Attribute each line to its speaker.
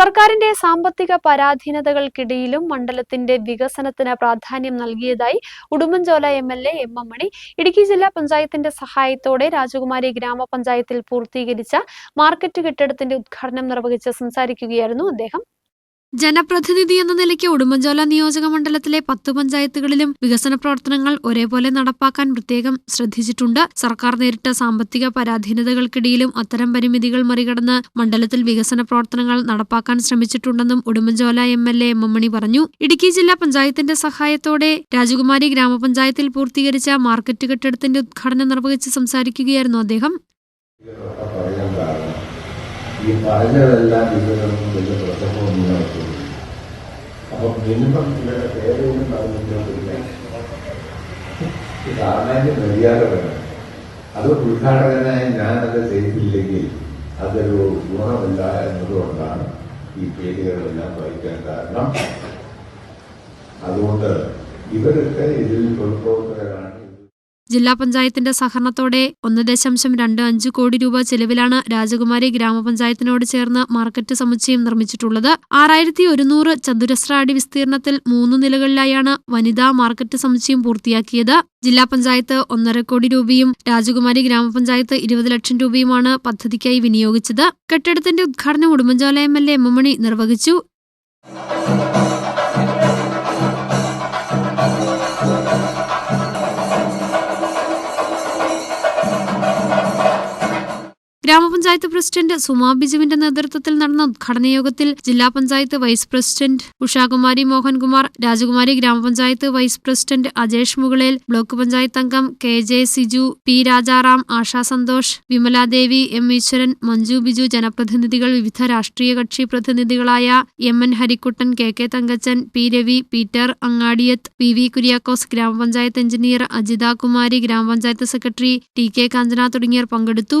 Speaker 1: സർക്കാരിന്റെ സാമ്പത്തിക പരാധീനതകൾക്കിടയിലും മണ്ഡലത്തിന്റെ വികസനത്തിന് പ്രാധാന്യം നൽകിയതായി Udumbanchola M L A M M Mani Idukki ജില്ലാ പഞ്ചായത്തിന്റെ സഹായത്തോടെ രാജകുമാരി ഗ്രാമപഞ്ചായത്തിൽ പൂർത്തീകരിച്ച മാർക്കറ്റ് കെട്ടിടത്തിന്റെ ഉദ്ഘാടനം നിർവഹിച്ച് സംസാരിക്കുകയായിരുന്നു അദ്ദേഹം.
Speaker 2: ജനപ്രതിനിധി എന്ന നിലയ്ക്ക് ഉടുമ്പൻചോല നിയോജക മണ്ഡലത്തിലെ പത്ത് പഞ്ചായത്തുകളിലും വികസന പ്രവർത്തനങ്ങൾ ഒരേപോലെ നടപ്പാക്കാൻ പ്രത്യേകം ശ്രദ്ധിച്ചിട്ടുണ്ട്. സർക്കാർ നേരിട്ട സാമ്പത്തിക പരാധീനതകൾക്കിടയിലും അത്തരം പരിമിതികൾ മറികടന്ന് മണ്ഡലത്തിൽ വികസന പ്രവർത്തനങ്ങൾ നടപ്പാക്കാൻ ശ്രമിച്ചിട്ടുണ്ടെന്നും Udumbanchola M L A M M Mani പറഞ്ഞു. ഇടുക്കി ജില്ലാ പഞ്ചായത്തിന്റെ സഹായത്തോടെ രാജകുമാരി ഗ്രാമപഞ്ചായത്തിൽ പൂർത്തീകരിച്ച മാർക്കറ്റ് കെട്ടിടത്തിന്റെ ഉദ്ഘാടനം നിർവഹിച്ച് സംസാരിക്കുകയായിരുന്നു അദ്ദേഹം.
Speaker 3: ഈ പറഞ്ഞതെല്ലാം ഇതിനൊന്നും വലിയ പ്രസംഗമൊന്നും നടക്കുന്നു അപ്പം മിനിമം ഇവരുടെ പേരൊന്നും പറഞ്ഞിട്ടില്ല സാമാന്യ മര്യാദ വേണം. അത് ഉദ്ഘാടകനായി ഞാനത് ചെയ്തില്ലെങ്കിൽ അതൊരു ഗുണമില്ല എന്നതുകൊണ്ടാണ് ഈ പേരുകളെല്ലാം വഹിക്കാൻ കാരണം. അതുകൊണ്ട് ഇവരൊക്കെ ഇതിൽ തൊഴിൽപ്രവർത്തകരാണ്
Speaker 2: ജില്ലാ പഞ്ചായത്തിന്റെ സഹകരണത്തോടെ ഒന്ന് ദശാംശം രണ്ട് അഞ്ച് കോടി രൂപ ചെലവിലാണ് രാജകുമാരി ഗ്രാമപഞ്ചായത്തിനോട് ചേർന്ന് മാർക്കറ്റ് സമുച്ചയം നിർമ്മിച്ചിട്ടുള്ളത്. ആറായിരത്തി ഒരുന്നൂറ് ചതുരശ്ര അടി വിസ്തീർണത്തിൽ മൂന്ന് നിലകളിലായാണ് വനിതാ മാർക്കറ്റ് സമുച്ചയം പൂർത്തിയാക്കിയത്. ജില്ലാ പഞ്ചായത്ത് ഒന്നര കോടി രൂപയും രാജകുമാരി ഗ്രാമപഞ്ചായത്ത് ഇരുപത് ലക്ഷം രൂപയുമാണ് പദ്ധതിക്കായി വിനിയോഗിച്ചത്. കെട്ടിടത്തിന്റെ ഉദ്ഘാടനം Udumbanchola M L A M Mani നിർവഹിച്ചു. ഗ്രാമപഞ്ചായത്ത് പ്രസിഡന്റ് സുമാ ബിജുവിന്റെ നേതൃത്വത്തിൽ നടന്ന ഉദ്ഘാടന യോഗത്തിൽ ജില്ലാ പഞ്ചായത്ത് വൈസ് പ്രസിഡന്റ് ഉഷാകുമാരി മോഹൻകുമാർ രാജകുമാരി ഗ്രാമപഞ്ചായത്ത് vice president Ajesh Mukalel block panchayat അംഗം K J Siju P Rajaram Asha Santhosh Vimaladevi M Eswaran Manju Biju ജനപ്രതിനിധികൾ വിവിധ രാഷ്ട്രീയ കക്ഷി പ്രതിനിധികളായ M N Harikuttan K K Thankachan P Ravi Peter Angadiyath P V Kuriakose ഗ്രാമപഞ്ചായത്ത് engineer Ajitha Kumari ഗ്രാമപഞ്ചായത്ത് secretary T K കാഞ്ചന തുടങ്ങിയവർ പങ്കെടുത്തു.